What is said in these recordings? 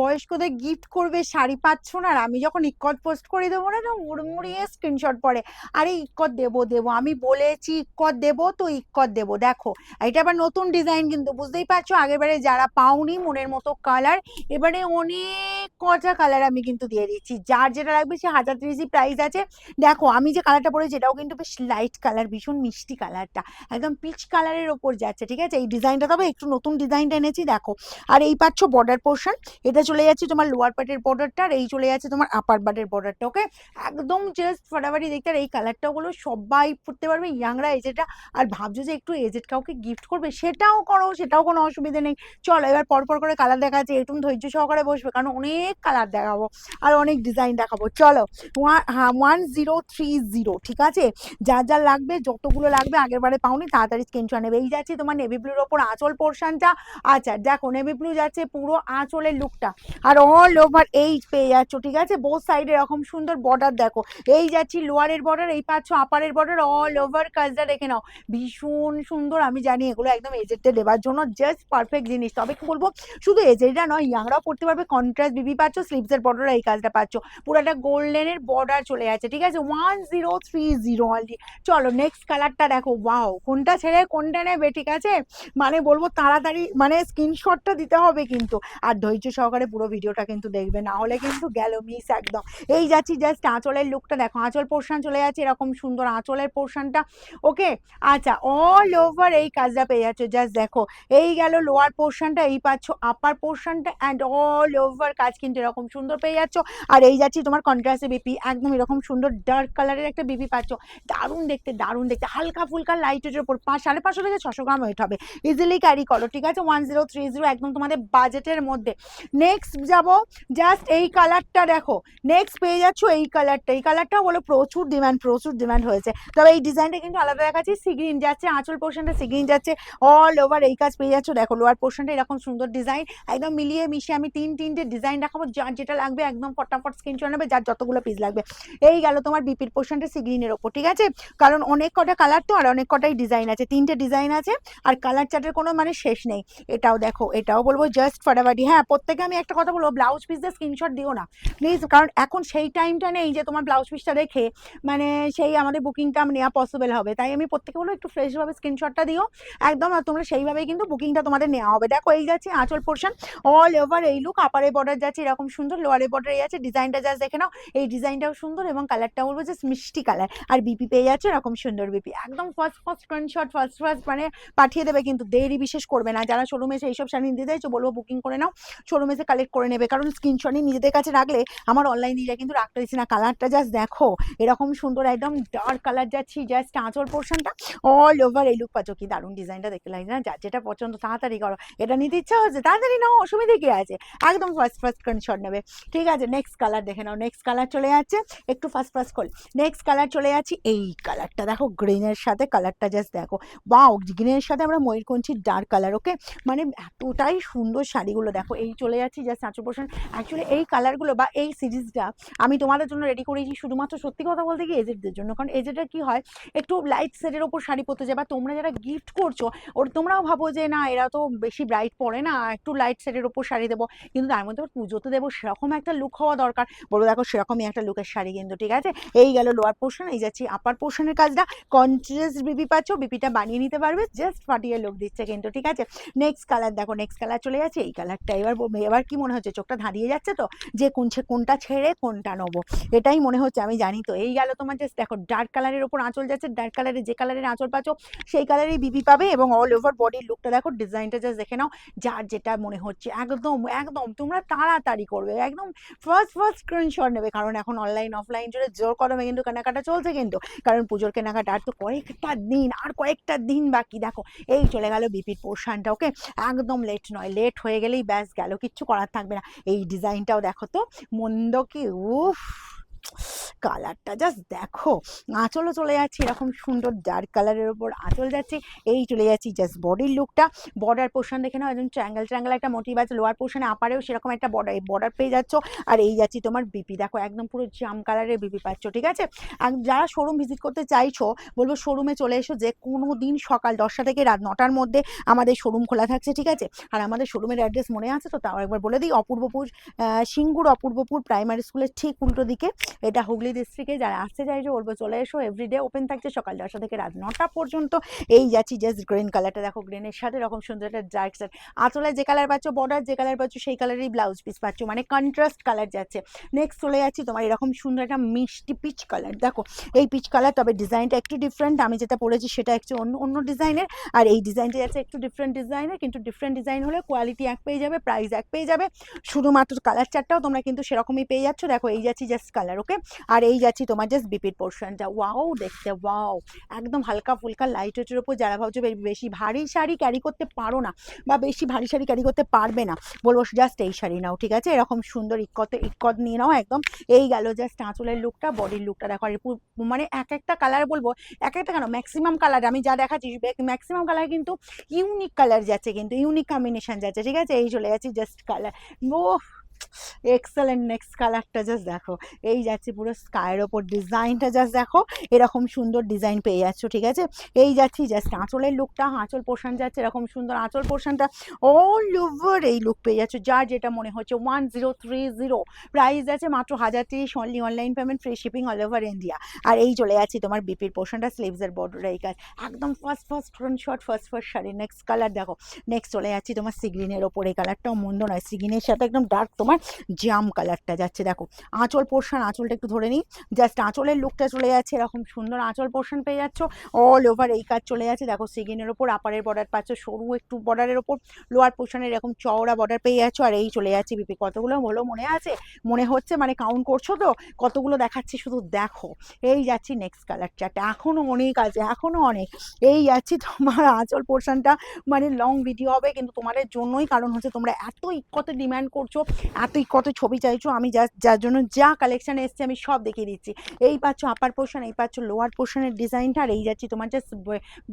বয়স্কদের গিফট করবে শাড়ি পাচ্ছ না আর আমি যখন ইক্কত পোস্ট করে দেবো না মুড়মুড়িয়ে স্ক্রিনশট পরে আরে ইক্কত দেবো দেবো, আমি বলেছি ইক্কত দেবো, তো ইক্কত দেবো। দেখো, এটা আবার নতুন ডিজাইন কিন্তু, বুঝতেই পারছ? আগেরবারে যারা পাওনি মনের মতো কালার এবারে অনেক কটা কালার আমি কিন্তু দিয়ে দিচ্ছি। যার যেটা লাগবে সে হাজার তিরিশই প্রাইস আছে। দেখো, আমি যে কালারটা পরেছি, এটাও কিন্তু বেশ লাইট কালার ভীষণ মিষ্টি কালারটা একদম পিচ কালারের ওপর যাচ্ছে, ঠিক আছে? এই ডিজাইনটা তবে একটু নতুন ডিজাইনটা এনেছি, দেখো। আর এই পাচ্ছ বর্ডার পোর্শন এটা চলে যাচ্ছে তোমার লোয়ার পার্টের বর্ডারটা আর এই চলে যাচ্ছে তোমার আপার পার্টের বর্ডারটা ওকে একদম জাস্ট ফাটাফাটি দেখতে আর এই কালারটা হলো সবাই পড়তে পারবে ইয়াংরা এজেটা আর ভাবছ যে একটু এজেড কাউকে গিফট করবে, সেটাও করো, সেটাও কোনো অসুবিধা নেই। চলো এবার পরপর করে কালার দেখা যাচ্ছে এরকম ধৈর্য সহকারে বসবে, কারণ অনেক কালার দেখাবো আর অনেক ডিজাইন দেখাবো। চলো ওয়ান হ্যাঁ ওয়ান জিরো থ্রি জিরো ঠিক আছে? যা যা লাগবে, যতগুলো লাগবে, আগের বারে পাওনি, তাড়াতাড়ি স্ক্রিনশট নেবে। এই যাচ্ছে তোমার নেভি ব্লুর ওপর আঁচল পোর্শনটা আচ্ছা দেখো নেভি ব্লু যাচ্ছে পুরো আঁচলের লুকটা আর অল ওভার এই পেয়ে যাচ্ছ, ঠিক আছে? বোথ সাইডে এরকম সুন্দর বর্ডার দেখো। এই যাচ্ছি লোয়ারের বর্ডার এই পাচ্ছ আপারের বর্ডার অল ওভার কাজটা দেখে নাও। ভীষণ সুন্দর, আমি জানি এগুলো একদম এজেডটা দেওয়ার জন্য জাস্ট পারফেক্ট জিনিস। তবে কি বলব, শুধু এজেডটা নয়, ইয়াংরাও পড়তে পারবে কন্ট্রাস্ট বিবি পাচ্ছ স্লিভসের বর্ডার এই কাজটা পাচ্ছ। পুরো একটা গোল্ডেনের বর্ডার চলে যাচ্ছে, ঠিক আছে? One zero three zero already চলো নেক্সট কালারটা দেখো ওয়াও কোনটা ছেড়ে, কোনটা নেবে, ঠিক আছে? মানে বলব তাড়াতাড়ি মানে স্ক্রিনশটটা দিতে হবে কিন্তু। আর ধৈর্য সহকারে পুরো ভিডিওটা কিন্তু দেখবে, না হলে কিন্তু গেল মিস একদম। এই যাচ্ছি জাস্ট আঁচলের লুকটা দেখো, আঁচল পোর্শন চলে যাচ্ছে, এরকম সুন্দর আঁচলের পোর্শনটা ওকে আচ্ছা অল ওভার এই কাজটা পেয়ে যাচ্ছ জাস্ট দেখো। এই গেল লোয়ার পোর্শনটা এই পাচ্ছ আপার পোর্শনটা অ্যান্ড অল ওভার কাজ কিন্তু এরকম সুন্দর পেয়ে যাচ্ছ। আর এই যাচ্ছি তোমার কন্ট্রাস্টে বিপি একদম এরকম সুন্দর ডার্ক কালারের একটা বিপি পাচ্ছ। দারুণ দেখতে দারুণ দেখতে। হালকা ফুলকা লাইটের ওপর পাঁচ, সাড়ে পাঁচশো থেকে ছশো গ্রাম ওয়েট হবে। ইজিলি ক্যারি করো, ঠিক আছে? ওয়ান জিরো থ্রি জিরো একদম তোমাদের বাজেটের মধ্যে। নেক্সট যাব জাস্ট এই কালারটা দেখো। নেক্সট পেয়ে যাচ্ছ এই কালারটা এই কালারটা হলো প্রচুর ডিমান্ড প্রচুর ডিমান্ড হয়েছে। তবে এই ডিজাইনটা কিন্তু আলাদা দেখাচ্ছি সিগ্রিন যাচ্ছে, আঁচল পোর্শনটা সিগ্রিন যাচ্ছে অল ওভার এই কাজ পেয়ে যাচ্ছ। দেখো লোয়ার পোর্শনটা এরকম সুন্দর ডিজাইন একদম মিলিয়ে মিশিয়ে আমি তিন তিনটে ডিজাইন দেখাবো, যার যেটা লাগবে একদম ফটাফট স্ক্রিনশট নেবে, যার যতগুলো পিস লাগবে। এই গেল তোমার বিপির পোর্শনটা সিগ্রিনের ওপর, ঠিক আছে? কারণ অনেক কটা কালার তো, আর অনেক কটাই ডিজাইন আছে। তিনটে ডিজাইন আছে, আর কালার চার্টের কোনো মানে শেষ নেই। এটাও দেখো, এটাও বলব জাস্ট ফাটাফাটি হ্যাঁ প্রত্যেকে আমি একটা কথা বলব ব্লাউজ পিস দিয়ে স্ক্রিনশট দিও না। প্লিজ কারণ এখন সেই টাইমটা নেই যে তোমার ব্লাউজ পিসটা দেখে মানে সেই আমাদের বুকিংটা নেওয়া পসিবল হবে। তাই আমি প্রত্যেকে বলব, একটু ফ্রেশভাবে স্ক্রিনশটটা দিও। একদম, আর তোমরা সেইভাবেই কিন্তু বুকিংটা তোমাদের নেওয়া হবে। দেখো, এই যাচ্ছে আঁচল পোর্শন অল ওভার এই লুক আপারে বর্ডার যাচ্ছে এরকম সুন্দর লোয়ারে বর্ডার এই আছে ডিজাইনটা জাস্ট দেখে নাও। এই ডিজাইনটাও সুন্দর এবং কালারটা বলব জাস্ট মিষ্টি কালার আর বিপি পেয়ে যাচ্ছে এরকম সুন্দর বিপি একদম first first screenshot first first মানে পাঠিয়ে দেবে কিন্তু, দেরি বিশেষ করবে না। যারা শোরুমে এসে এইসব শাড়ি নিতে চাইছো, বলব বুকিং করে নাও। শোরুমে এসে কালেক্ট করে নেবে। কারণ স্ক্রিনশটই নিজেদের কাছে রাখলে আমার অনলাইন দিলে কিন্তু রাখতে দিচ্ছি না। কালারটা জাস্ট দেখো। এরকম সুন্দর একদম ডার্ক কালার যাচ্ছি জাস্ট আঁচল পোর্শনটা অল ওভার এই লুক পাচ্ছ। কি দারুণ ডিজাইনটা দেখতে লাগছে। না যার যেটা পছন্দ তাড়াতাড়ি করো। এটা নিতে ইচ্ছা হচ্ছে, তাড়াতাড়ি নাও, অসুবিধে কি আছে? একদম ফার্স্ট ফার্স্ট স্ক্রিনশট নেবে। ঠিক আছে নেক্সট কালার দেখে নাও। নেক্সট কালার চলে যাচ্ছে, একটু ফার্স্ট ফার্স্ট খোল নেক্সট কালার চলে যাচ্ছি, এই কালারটা দেখো গ্রিনের সাথে কালারটা জাস্ট দেখো। বাও গ্রিনের সাথে আমরা ময়ূরকঞ্চির ডার্ক কালার ওকে মানে এতটাই সুন্দর শাড়িগুলো, দেখো, এই চলে যাচ্ছি জাস্ট আঁচল পোর্শন অ্যাকচুয়ালি এই কালারগুলো বা এই সিরিজটা আমি তোমাদের জন্য রেডি করেছি শুধুমাত্র সত্যি কথা বলতে কি এজেডদের জন্য। কারণ এজেডের কি হয়, একটু লাইট সেটের ওপর শাড়ি পরতে যায় বা তোমরা যারা গিফট করছ, ওর তোমরাও ভাবো যে না, এরা তো বেশি ব্রাইট পরে না, একটু লাইট সেটের ওপর শাড়ি দেবো। কিন্তু তার মধ্যে পুজোতে দেবো, সেরকম একটা লুক হওয়া দরকার। বলো দেখো, সেরকমই একটা লুকের শাড়ি কিন্তু, ঠিক আছে? এই গেল লোয়ার পোর্শন এই যাচ্ছি আপার পোর্শনের কাজটা। কন্ট্রাস্ট বিপি পাচ্ছ বিপিটা বানিয়ে নিতে পারবে জাস্ট ফাটিয়ে লোক দিচ্ছে কিন্তু, ঠিক আছে? নেক্সট কালার দেখো নেক্সট কালার চলে যাচ্ছে, এই কালারটা এবার এবার কি মনে হচ্ছে? চোখটা ধাঁধিয়ে যাচ্ছে তো? যে কোনছে কোনটা ছেড়ে কোনটা নেব? এটাই মনে হচ্ছে আমি জানি তো। এই গেল তোমার জাস্ট দেখো ডার্ক কালারের ওপর আঁচল যাচ্ছে। ডার্ক কালারের যে কালারের আঁচল পাচ্ছ, সেই কালারেই বিপি পাবে এবং অল ওভার বডির লুকটা দেখো ডিজাইনটা জাস্ট দেখে নাও, যার যেটা মনে হচ্ছে। একদম একদম, তোমরা তাড়াতাড়ি করবে। একদম ফার্স্ট ফার্স্ট স্ক্রিনশট নেবে। কারণ এখন অনলাইন অফলাইন জুড়ে জোর কদমে কিন্তু কেনাকাটা চলছে কিন্তু। কারণ পুজোর কেনাকাটা আর তো কয়েকটা দিন, আর কয়েকটা দিন বাকি। দেখো, এই চলে গেল বিপির পোর্শনটা ওকে একদম লেট নয়। লেট হয়ে গেলেই ব্যাস গেল, কিচ্ছু করার থাকবে না। এই ডিজাইনটাও দেখো তো মন্দ কি? উফ! কালারটা জাস্ট দেখো। আঁচলও চলে যাচ্ছে, এরকম সুন্দর ডার্ক কালারের ওপর আঁচল যাচ্ছে, এই চলে যাচ্ছি জাস্ট বডির লুকটা বর্ডার পোর্শন দেখে নাও, একদম ট্রাঙ্গেল ট্রাঙ্গেল একটা মোটিভ আছে লোয়ার পোর্শনে আপারেও সেরকম একটা বর্ডার বর্ডার পেয়ে যাচ্ছ। আর এই যাচ্ছি তোমার বিপি দেখো একদম পুরো জাম কালারের বিপি পাচ্ছ, ঠিক আছে? আর যারা শোরুম ভিজিট করতে চাইছো, বলব শোরুমে চলে এসো যে কোনো দিন সকাল দশটা থেকে রাত নটার মধ্যে আমাদের শোরুম খোলা থাকছে, ঠিক আছে? আর আমাদের শোরুমের অ্যাড্রেস মনে আছে তো তাও একবার বলে দিই, অপূর্বপুর সিঙ্গুর অপূর্বপুর প্রাইমারি স্কুলের ঠিক উল্টো দিকে এটা হুগলি ডিস্ট্রিক্টে যারা আসতে চাইছো বলব চলে এসো এভরিডে ওপেন থাকছে সকাল দশটা থেকে রাত নটা পর্যন্ত। এই যাচ্ছি জাস্ট গ্রিন কালারটা দেখো গ্রিনের সাথে এরকম সুন্দর একটা ডার্ক সাইড আঁচলে যে কালার পাচ্ছ বর্ডার যে কালার পাচ্ছ, সেই কালারই ব্লাউজ পিস পাচ্ছ মানে কন্ট্রাস্ট কালার যাচ্ছে। নেক্সট চলে যাচ্ছি তোমার এরকম সুন্দর একটা মিষ্টি পিচ কালার দেখো, এই পিচ কালার তবে ডিজাইনটা একটু ডিফারেন্ট আমি যেটা পরেছি সেটা একটু অন্য অন্য ডিজাইনের আর এই ডিজাইনটা যাচ্ছে একটু ডিফারেন্ট ডিজাইনের কিন্তু ডিফারেন্ট ডিজাইন হলে কোয়ালিটি এক পেয়ে যাবে প্রাইস এক পেয়ে যাবে। শুধুমাত্র কালার চারটাও তোমরা কিন্তু সেরকমই পেয়ে যাচ্ছ। দেখো, এই যাচ্ছি জাস্ট কালার ওকে আর এই যাচ্ছি তোমার জাস্ট বিপির পোর্শনটা ওয়াও দেখতে ওয়াও একদম হালকা ফুলকা লাইট ওয়েটের ওপর যারা ভাবছ বেশি ভারী শাড়ি ক্যারি করতে পারো না বা বেশি ভারী শাড়ি ক্যারি করতে পারবে না, বলব জাস্ট এই শাড়ি নাও, ঠিক আছে? এরকম সুন্দর ইক্কতে ইকত নিয়ে নাও একদম। এই গেল জাস্ট আঁচলের লুকটা বডির লুকটা দেখো। আর মানে এক একটা কালার বলব, এক একটা কেন? ম্যাক্সিমাম কালার আমি যা দেখাচ্ছি ম্যাক্সিমাম কালার কিন্তু ইউনিক কালার যাচ্ছে, কিন্তু ইউনিক কম্বিনেশন যাচ্ছে, ঠিক আছে? এই চলে যাচ্ছে জাস্ট কালার ও এক্সেলেন্ট নেক্সট কালারটা জাস্ট দেখো। এই যাচ্ছে পুরো স্কায়ের ওপর ডিজাইনটা জাস্ট দেখো। এরকম সুন্দর ডিজাইন পেয়ে যাচ্ছ, ঠিক আছে? এই যাচ্ছি জাস্ট আঁচলের লুকটা আঁচল পোর্শন যাচ্ছে এরকম সুন্দর আঁচল পোর্শনটা অল ওভার এই লুক পেয়ে যাচ্ছ। যার যেটা মনে হচ্ছে one zero three zero price আছে মাত্র হাজার তিরিশ only online payment free shipping all over India আর এই চলে যাচ্ছি তোমার বিপির পোর্শনটা স্লিভসের বর্ডার এই কাজ। একদম first first front short first first sari next colour দেখো। নেক্সট চলে যাচ্ছি তোমার সিগ্রিনের ওপর। এই কালারটাও মন্দ নয়। সিগ্রিনের সাথে একদম ডার্ক তোমার জাম কালারটা যাচ্ছে, দেখো। আঁচল পোর্শন আঁচলটা একটু ধরে নিই। জাস্ট আঁচলের লুকটা চলে যাচ্ছে, এরকম সুন্দর আঁচল পোর্শন পেয়ে যাচ্ছ। অল ওভার এই কাজ চলে যাচ্ছে। দেখো সিগিনের ওপর আপারের বর্ডার পাচ্ছ, সরু একটু বর্ডারের ওপর লোয়ার পোর্শনের এরকম চওড়া বর্ডার পেয়ে যাচ্ছ, আর এই চলে যাচ্ছে বিপি কতগুলো হলো মনে আছে? মনে হচ্ছে মানে কাউন্ট করছ তো? কতগুলো দেখাচ্ছি শুধু দেখো। এই যাচ্ছি নেক্সট কালার চারটা এখনও অনেক আছে এখনও অনেক। এই যাচ্ছি তোমার আঁচল পোর্শনটা মানে লং ভিডিও হবে, কিন্তু তোমাদের জন্যই, কারণ হচ্ছে তোমরা এত কত ডিমান্ড করছ এত কত ছবি চাইছো, আমি যা, যার জন্য যা কালেকশন এসছে আমি সব দেখিয়ে দিচ্ছি। এই পাচ্ছ আপার পোর্শন এই পাচ্ছ লোয়ার পোর্শনের ডিজাইনটা আর এই যাচ্ছি তোমার জাস্ট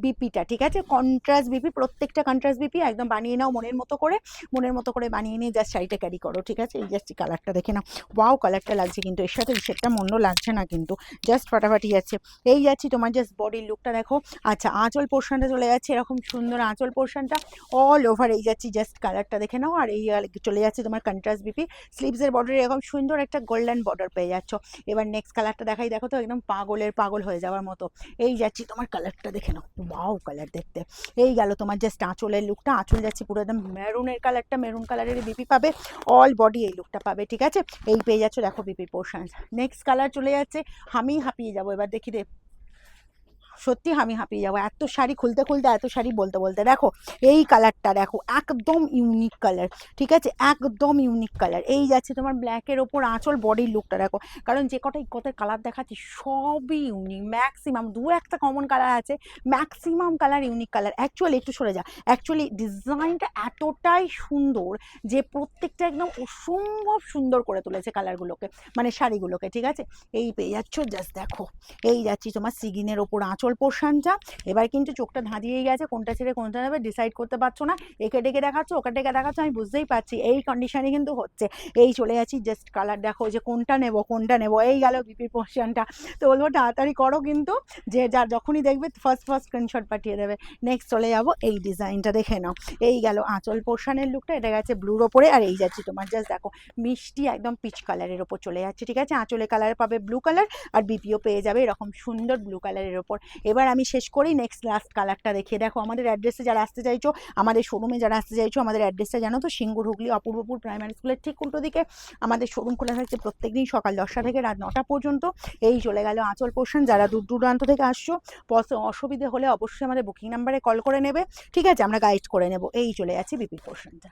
বিপিটা ঠিক আছে? কন্ট্রাস্ট বিপি প্রত্যেকটা কন্ট্রাস্ট বিপি একদম বানিয়ে নাও মনের মতো করে, মনের মতো করে বানিয়ে নিয়ে জাস্ট শাড়িটা ক্যারি করো, ঠিক আছে? এই জাস্ট কালারটা দেখে নাও। ওয়াও কালারটা লাগছে কিন্তু, এর সাথে সেটটা মন্দ লাগছে না কিন্তু। জাস্ট ফাটাফাটি যাচ্ছে। এই যাচ্ছি তোমার জাস্ট বডির লুকটা দেখো। আচ্ছা আঁচল পোর্শনটা চলে যাচ্ছে, এরকম সুন্দর আঁচল পোর্শনটা অল ওভার এই যাচ্ছি জাস্ট কালারটা দেখে নাও। আর এই চলে যাচ্ছে তোমার কন্ট্রাস্ট বিপি স্লিভসের বর্ডারে এরকম সুন্দর একটা গোল্ডেন বর্ডার পেয়ে যাচ্ছ। এবার নেক্সট কালারটা দেখাই, দেখো তো একদম পাগলের পাগল হয়ে যাওয়ার মতো। এই যাচ্ছি তোমার কালারটা দেখে নাও। ওয়াও কালার দেখতে। এই গেল তোমার জাস্ট আঁচলের লুকটা আঁচল যাচ্ছে পুরো একদম মেরুনের কালারটা মেরুন কালারের বিপি পাবে। অল বডি এই লুকটা পাবে, ঠিক আছে? এই পেয়ে যাচ্ছ, দেখো বিপি পোর্শন নেক্সট কালার চলে যাচ্ছে, আমি হাঁপিয়ে যাব। এবার দেখি দে সত্যি আমি হাঁপিয়ে যাব। এত শাড়ি খুলতে খুলতে, এত শাড়ি বলতে বলতে, দেখো, এই কালারটা দেখো, একদম ইউনিক কালার ঠিক আছে? একদম ইউনিক কালার এই যাচ্ছে তোমার ব্ল্যাকের ওপর আঁচল বডির লুকটা দেখো। কারণ যে কটা কত কালার দেখাচ্ছি, সবই ইউনিক ম্যাক্সিমাম দু একটা কমন কালার আছে maximum colour unique colour actually একটু সরে যা। অ্যাকচুয়ালি ডিজাইনটা এতটাই সুন্দর যে প্রত্যেকটা একদম অসম্ভব সুন্দর করে তুলেছে কালারগুলোকে মানে শাড়িগুলোকে, ঠিক আছে? এই পেয়ে যাচ্ছ জাস্ট দেখো। এই যাচ্ছি তোমার সিগিনের ওপর আঁচল পোর্শনটা এবার কিন্তু চোখটা ধাঁধিয়েই গেছে, কোনটা ছেড়ে কোনটা নেবে ডিসাইড করতে পারছ না। একে ডেকে দেখাচ্ছ, ওকে ডেকে দেখাচ্ছ, আমি বুঝতেই পারছি। এই কন্ডিশনে কিন্তু হচ্ছে। এই চলে যাচ্ছি জাস্ট কালার দেখো যে কোনটা নেব কোনটা নেব। এই গেল বিপির পোর্শনটা তো বলব তাড়াতাড়ি করো কিন্তু, যে যার যখনই দেখবে ফার্স্ট ফার্স্ট স্ক্রিনশট পাঠিয়ে দেবে। নেক্সট চলে যাব, এই ডিজাইনটা দেখে নাও। এই গেল আঁচল পোর্শনের লুকটা এটা গেছে ব্লুর ওপরে, আর এই যাচ্ছি তোমার জাস্ট দেখো, মিষ্টি একদম পিচ কালারের ওপর চলে যাচ্ছে, ঠিক আছে? আঁচলে কালার পাবে ব্লু কালার আর বিপিও পেয়ে যাবে এরকম সুন্দর ব্লু কালারের ওপর। এবার আমি শেষ করি নেক্সট লাস্ট কালারটা দেখিয়ে। দেখো, আমাদের অ্যাড্রেসে যারা আসতে চাইছো, আমাদের শোরুমে যারা আসতে চাইছো, আমাদের অ্যাড্রেসটা জানো তো, সিঙ্গুর হুগলি, অপূর্বপুর প্রাইমারি স্কুলের ঠিক উল্টো দিকে। আমাদের শোরুম খোলা থাকছে প্রত্যেক দিন সকাল দশটা থেকে রাত নটা পর্যন্ত। এই চলে গেল আঁচল পোর্শন যারা দূর দূরান্ত থেকে আসছো অসুবিধে হলে অবশ্যই আমাদের বুকিং নাম্বারে কল করে নেবে। ঠিক আছে, আমরা গাইড করে নেব। এই চলে যাচ্ছে বিপি পোর্শনটা